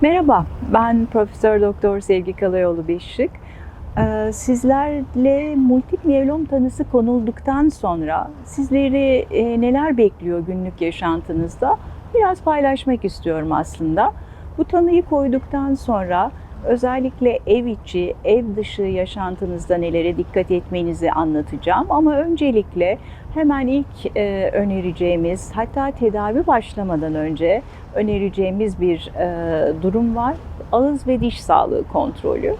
Merhaba, ben Profesör Doktor Sevgi Kalayoğlu Beşik. Ee, Sizlerle multip miyelom tanısı konulduktan sonra sizleri e, neler bekliyor günlük yaşantınızda biraz paylaşmak istiyorum aslında. Bu tanıyı koyduktan sonra özellikle ev içi, ev dışı yaşantınızda nelere dikkat etmenizi anlatacağım. Ama öncelikle hemen ilk e, önereceğimiz, hatta tedavi başlamadan önce önereceğimiz bir e, durum var. Ağız ve diş sağlığı kontrolü.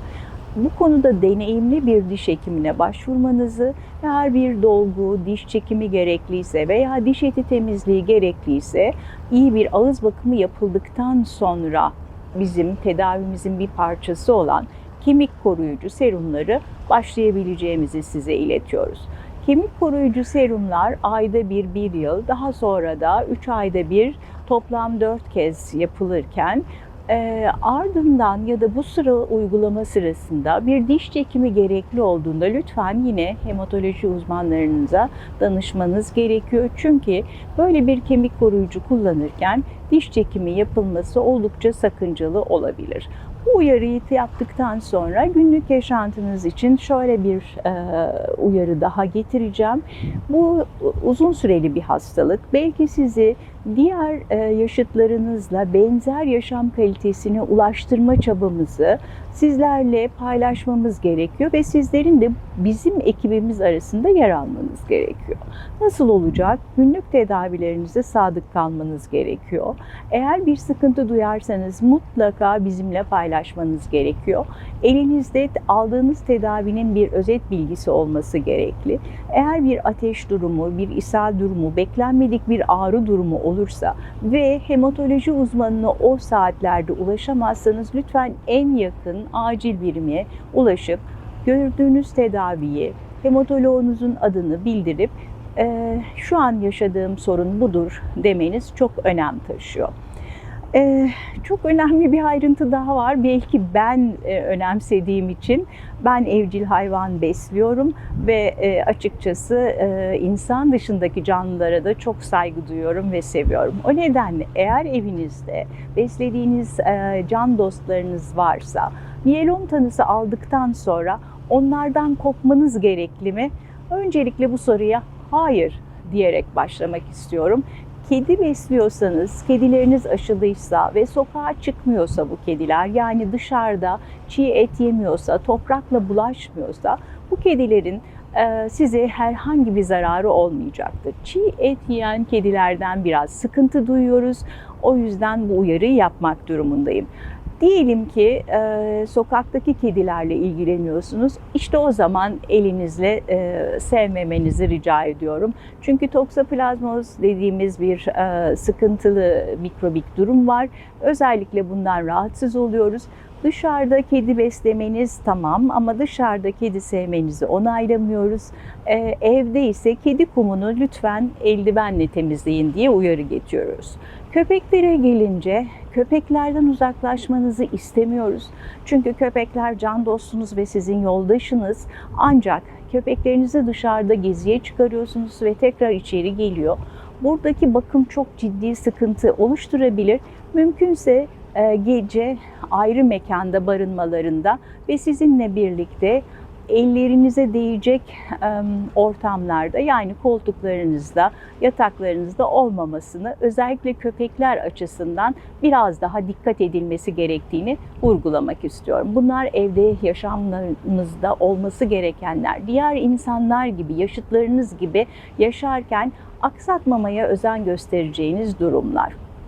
Bu konuda deneyimli bir diş hekimine başvurmanızı, eğer bir dolgu, diş çekimi gerekliyse veya diş eti temizliği gerekliyse iyi bir ağız bakımı yapıldıktan sonra bizim tedavimizin bir parçası olan kemik koruyucu serumları başlayabileceğimizi size iletiyoruz. Kemik koruyucu serumlar ayda bir, bir yıl, daha sonra da 3 ayda bir toplam 4 kez yapılırken e, ardından ya da bu sıra uygulama sırasında bir diş çekimi gerekli olduğunda lütfen yine hematoloji uzmanlarınıza danışmanız gerekiyor. Çünkü böyle bir kemik koruyucu kullanırken diş çekimi yapılması oldukça sakıncalı olabilir. Bu uyarıyı yaptıktan sonra günlük yaşantınız için şöyle bir e, uyarı daha getireceğim. Bu uzun süreli bir hastalık. Belki sizi diğer e, yaşıtlarınızla benzer yaşam kalitesine ulaştırma çabamızı sizlerle paylaşmamız gerekiyor ve sizlerin de bizim ekibimiz arasında yer almanız gerekiyor. Nasıl olacak? Günlük tedavilerinize sadık kalmanız gerekiyor. Eğer bir sıkıntı duyarsanız mutlaka bizimle paylaşmanız gerekiyor. Elinizde aldığınız tedavinin bir özet bilgisi olması gerekli. Eğer bir ateş durumu, bir ishal durumu, beklenmedik bir ağrı durumu olursa ve hematoloji uzmanına o saatlerde ulaşamazsanız lütfen en yakın acil birime ulaşıp gördüğünüz tedaviyi, hematoloğunuzun adını bildirip e, şu an yaşadığım sorun budur demeniz çok önem taşıyor. Ee, çok önemli bir ayrıntı daha var. Belki ben e, önemsediğim için ben evcil hayvan besliyorum ve e, açıkçası e, insan dışındaki canlılara da çok saygı duyuyorum ve seviyorum. O nedenle eğer evinizde beslediğiniz e, can dostlarınız varsa miyelom tanısı aldıktan sonra onlardan kopmanız gerekli mi? Öncelikle bu soruya hayır diyerek başlamak istiyorum kedi besliyorsanız, kedileriniz aşılıysa ve sokağa çıkmıyorsa bu kediler, yani dışarıda çiğ et yemiyorsa, toprakla bulaşmıyorsa bu kedilerin e, size herhangi bir zararı olmayacaktır. Çiğ et yiyen kedilerden biraz sıkıntı duyuyoruz. O yüzden bu uyarıyı yapmak durumundayım. Diyelim ki e, sokaktaki kedilerle ilgileniyorsunuz. İşte o zaman elinizle e, sevmemenizi rica ediyorum. Çünkü toksoplazmoz dediğimiz bir e, sıkıntılı mikrobik durum var. Özellikle bundan rahatsız oluyoruz. Dışarıda kedi beslemeniz tamam ama dışarıda kedi sevmenizi onaylamıyoruz. Ee, evde ise kedi kumunu lütfen eldivenle temizleyin diye uyarı getiriyoruz. Köpeklere gelince köpeklerden uzaklaşmanızı istemiyoruz. Çünkü köpekler can dostunuz ve sizin yoldaşınız. Ancak köpeklerinizi dışarıda geziye çıkarıyorsunuz ve tekrar içeri geliyor. Buradaki bakım çok ciddi sıkıntı oluşturabilir. Mümkünse gece ayrı mekanda barınmalarında ve sizinle birlikte ellerinize değecek ortamlarda yani koltuklarınızda, yataklarınızda olmamasını özellikle köpekler açısından biraz daha dikkat edilmesi gerektiğini vurgulamak istiyorum. Bunlar evde yaşamlarınızda olması gerekenler. Diğer insanlar gibi, yaşıtlarınız gibi yaşarken aksatmamaya özen göstereceğiniz durumlar.